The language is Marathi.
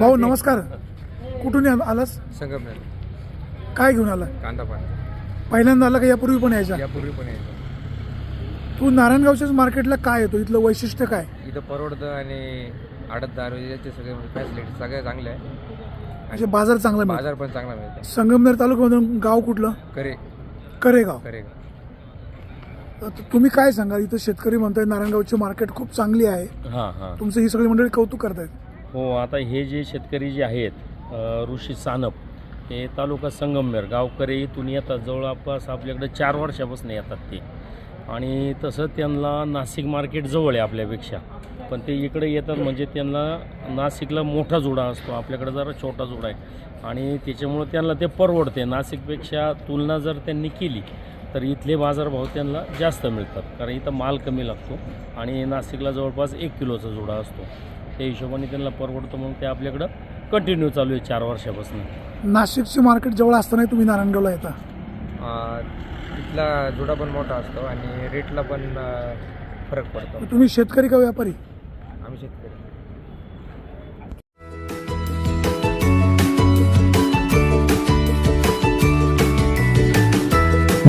भाऊ नमस्कार. कुठून आलास? संगमनेर. काय घेऊन आला? कांदा पाणी पहिल्यांदा आला का यापूर्वी पण यायचा? यापूर्वी पण यायचं. तू नारायणगावच्याच मार्केटला काय येतो? इथलं वैशिष्ट्य काय? इथं परवडतं आणि आडतदार याचे सगळे फॅसिलिटी सगळे चांगले आहे. म्हणजे बाजार चांगला मिळतो. बाजार पण चांगला मिळतो. संगमनेर तालुक्यामधून गाव कुठलं? करे. करेगाव. करे तर तुम्ही काय सांगाल? इथं शेतकरी म्हणताय नारायणगावची मार्केट खूप चांगली आहे. हां हां. तुमचं ही सगळी मंडळी कौतुक करतायत. हो आता हे जे शेतकरी जे आहेत ऋषी सानप हे तालुका संगमनेर गावकरी इथून येतात जवळपास आपल्याकडे चार वर्षापासून येतात ते. आणि तसं त्यांना नाशिक मार्केट जवळ आहे आपल्यापेक्षा. पण ते इकडे येतात म्हणजे त्यांना नाशिकला मोठा जुडा असतो आपल्याकडे जरा छोटा जुडा आहे. आणि त्याच्यामुळं त्यांना ते परवडते. नाशिकपेक्षा तुलना जर त्यांनी केली तर इथले बाजारभाव त्यांना जास्त मिळतात. कारण इथं माल कमी लागतो आणि नाशिकला जवळपास एक किलोचा जुडा असतो. त्या हिशोबाने त्यांना परवडतं म्हणून ते आपल्याकडं कंटिन्यू चालू आहे चार वर्षापासून. नाशिकची मार्केट जवळ असताना तुम्ही नारायणगावला येता? इथला जुडा पण मोठा असतो आणि रेटला पण फरक पडतो. तुम्ही शेतकरी का व्यापारी? आम्ही शेतकरी.